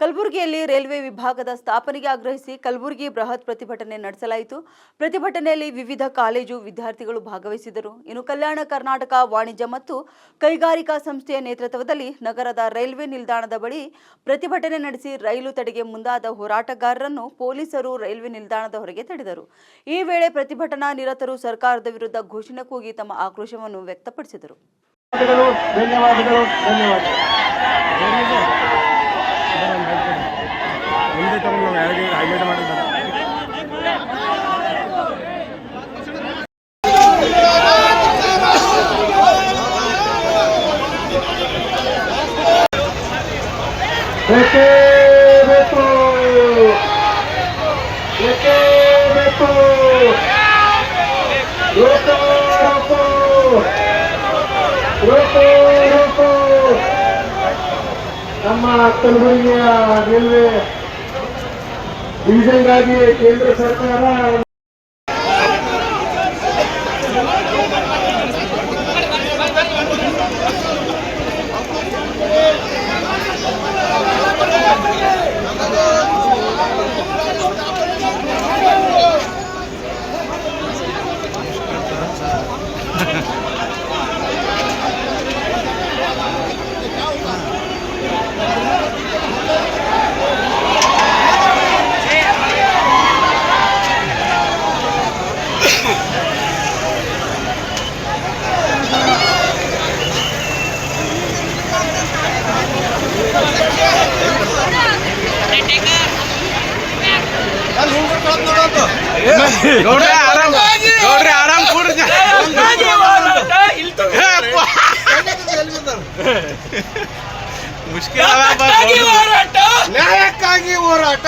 ಕಲಬುರಗಿಯಲ್ಲಿ ರೈಲ್ವೆ ವಿಭಾಗದ ಸ್ಥಾಪನೆಗೆ ಆಗ್ರಹಿಸಿ ಕಲಬುರಗಿ ಬೃಹತ್ ಪ್ರತಿಭಟನೆ ನಡೆಸಲಾಯಿತು. ಪ್ರತಿಭಟನೆಯಲ್ಲಿ ವಿವಿಧ ಕಾಲೇಜು ವಿದ್ಯಾರ್ಥಿಗಳು ಭಾಗವಹಿಸಿದರು ಇನ್ನು ಕಲ್ಯಾಣ ಕರ್ನಾಟಕ ವಾಣಿಜ್ಯ ಮತ್ತು ಕೈಗಾರಿಕಾ ಸಂಸ್ಥೆಯ ನೇತೃತ್ವದಲ್ಲಿ ನಗರದ ರೈಲ್ವೆ ನಿಲ್ದಾಣದ ಬಳಿ ಪ್ರತಿಭಟನೆ ನಡೆಸಿ ರೈಲು ತಡೆಗೆ ಮುಂದಾದ ಹೋರಾಟಗಾರರನ್ನು ಪೊಲೀಸರು ರೈಲ್ವೆ ನಿಲ್ದಾಣದ ಹೊರಗೆ ತಡೆದರು. ಈ ವೇಳೆ ಪ್ರತಿಭಟನಾ ನಿರತರು ಸರ್ಕಾರದ ವಿರುದ್ಧ ಘೋಷಣೆ ಕೂಗಿ ತಮ್ಮ ಆಕ್ರೋಶವನ್ನು ವ್ಯಕ್ತಪಡಿಸಿದರು. ಬೇಕೇ ಬೇಕು ಬೇಕೇ ಬೇಕು ರೋಕೋ ರೋಕೋ ರೋಕೋ ರೋಕೋ ನಮ್ಮ ಕಲಬುರಗಿಯ ರೈಲ್ವೆ ಡಿವಿಷನ್ಗಾಗಿ ಕೇಂದ್ರ ಸರ್ಕಾರ ಗೌಡ್ರೆ ಆರಾಮ್ ನೋಡ್ರಿ ಆರಾಮ್ ಕೂಡ್ರಿ ಮುಷ್ಕಿಲ್. ನ್ಯಾಯಕ್ಕಾಗಿ ಹೋರಾಟ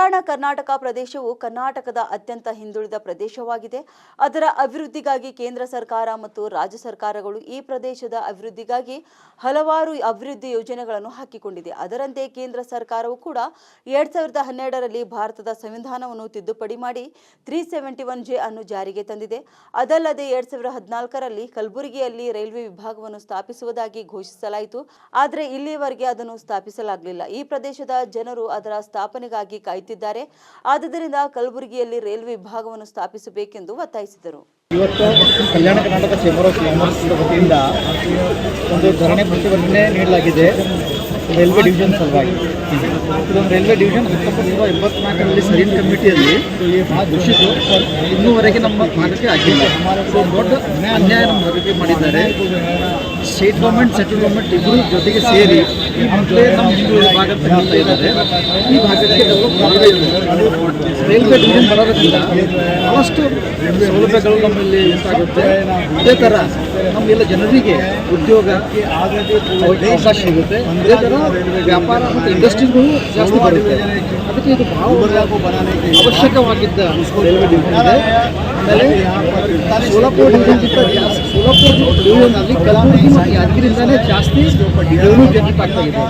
ಕಲ್ಯಾಣ ಕರ್ನಾಟಕ ಪ್ರದೇಶವು ಕರ್ನಾಟಕದ ಅತ್ಯಂತ ಹಿಂದುಳಿದ ಪ್ರದೇಶವಾಗಿದೆ. ಅದರ ಅಭಿವೃದ್ಧಿಗಾಗಿ ಕೇಂದ್ರ ಸರ್ಕಾರ ಮತ್ತು ರಾಜ್ಯ ಸರ್ಕಾರಗಳು ಈ ಪ್ರದೇಶದ ಅಭಿವೃದ್ಧಿಗಾಗಿ ಹಲವಾರು ಅಭಿವೃದ್ಧಿ ಯೋಜನೆಗಳನ್ನು ಹಾಕಿಕೊಂಡಿದೆ. ಅದರಂತೆ ಕೇಂದ್ರ ಸರ್ಕಾರವು ಕೂಡ ಎರಡ್ ಸಾವಿರದ ಹನ್ನೆರಡರಲ್ಲಿ ಭಾರತದ ಸಂವಿಧಾನವನ್ನು ತಿದ್ದುಪಡಿ ಮಾಡಿ ತ್ರೀ ಸೆವೆಂಟಿ ಒನ್ ಜೆ ಅನ್ನು ಜಾರಿಗೆ ತಂದಿದೆ. ಅದಲ್ಲದೆ ಎರಡ್ ಸಾವಿರದ ಹದಿನಾಲ್ಕರಲ್ಲಿ ಕಲಬುರಗಿಯಲ್ಲಿ ರೈಲ್ವೆ ವಿಭಾಗವನ್ನು ಸ್ಥಾಪಿಸುವುದಾಗಿ ಘೋಷಿಸಲಾಯಿತು. ಆದರೆ ಇಲ್ಲಿಯವರೆಗೆ ಅದನ್ನು ಸ್ಥಾಪಿಸಲಾಗಲಿಲ್ಲ. ಈ ಪ್ರದೇಶದ ಜನರು ಅದರ ಸ್ಥಾಪನೆಗಾಗಿ ಕಾಯುತ್ತಿದ್ದಾರೆ ಆದುದರಿಂದ ಕಲಬುರಗಿಯಲ್ಲಿ ರೈಲ್ವೆ ವಿಭಾಗವನ್ನು ಸ್ಥಾಪಿಸಬೇಕೆಂದು ಒತ್ತಾಯಿಸಿದರು. ಇವತ್ತು ಕಲ್ಯಾಣ ಕರ್ನಾಟಕ ವತಿಯಿಂದ ಒಂದು ಧರಣಿ ಪ್ರತಿಭಟನೆ ನೀಡಲಾಗಿದೆ. ರೈಲ್ವೆ ಡಿವಿಷನ್ ಸಲುವಾಗಿ ಇದೊಂದು ರೈಲ್ವೆ ಡಿವಿಷನ್ ಹತ್ತೊಂಬತ್ತು ನೂರ ಎಂಬತ್ನಾಲ್ಕರಲ್ಲಿ ಸರಿನ್ ಕಮಿಟಿಯಲ್ಲಿ ಘೋಷಿತು ಇನ್ನೂವರೆಗೆ ನಮ್ಮ ಭಾಗಕ್ಕೆ ಆಗಿಲ್ಲ. ದೊಡ್ಡ ಅನ್ಯಾಯ ನಮ್ಮ ಭಾಗಕ್ಕೆ ಮಾಡಿದ್ದಾರೆ. ಸ್ಟೇಟ್ ಗೌರ್ಮೆಂಟ್ ಸೆಂಟ್ರಲ್ ಗೌರ್ಮೆಂಟ್ ಇಬ್ಬರು ಜೊತೆಗೆ ಸೇರಿ ಮೊದಲೇ ನಮ್ಮ ಹಿಂದುಳಿದ ಭಾಗ ತಗೊಳ್ತಾ ಇದ್ದಾರೆ. ಈ ಭಾಗಕ್ಕೆ ರೈಲ್ವೆ ಡಿವಿಷನ್ ಬರೋದ್ರಿಂದ ಬಹಳಷ್ಟು ಸೌಲಭ್ಯಗಳು ನಮ್ಮಲ್ಲಿ ಉಂಟಾಗುತ್ತೆ. ಅದೇ ಥರ ನಮ್ಮೆಲ್ಲ ಜನರಿಗೆ ಉದ್ಯೋಗ ಅವಕಾಶ ಸಿಗುತ್ತೆ. ಅದೇ ಥರ ವ್ಯಾಪಾರ ಮತ್ತು ಇಂಡಸ್ಟ್ರಿಗಳು ಜಾಸ್ತಿ ಬರುತ್ತೆ. ಅದಕ್ಕೆ ಇದು ಅವಶ್ಯಕವಾಗಿದ್ದ ಆಮೇಲೆ ಸೋಲಾಪುರ ಡಿವಿಷನ್ಗಿಂತ ಜಾಸ್ತಿ ಸೋಲಾಪುರ ಡಿವಿಷನ್ನಲ್ಲಿ ಕಲಬುರಗಿ ಮತ್ತು ಯಾದಗಿರಿಂದಲೇ ಜಾಸ್ತಿ ರೆವೆನ್ಯೂ ಜನರೇಟ್ ಆಗ್ತಾ ಇದೆ.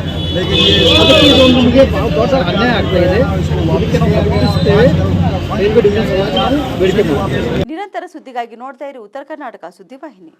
ಅದಕ್ಕೆ ಇದೊಂದು ನಮಗೆ ದೊಡ್ಡ ಅನ್ಯಾಯ ಆಗ್ತಾ ಇದೆ. ಅದಕ್ಕೆ ನಾವು ಗಮನಿಸುತ್ತೇವೆ ರೈಲ್ವೆ ಡಿವಿಷನ್ ಬೇಡಿಕೆ ನಿರಂತರ ಸುದ್ದಿಗಾಗಿ ನೋಡ್ತಾ ಇರಿ ಉತ್ತರ ಕರ್ನಾಟಕ ಸುದ್ದಿವಾಹಿನಿ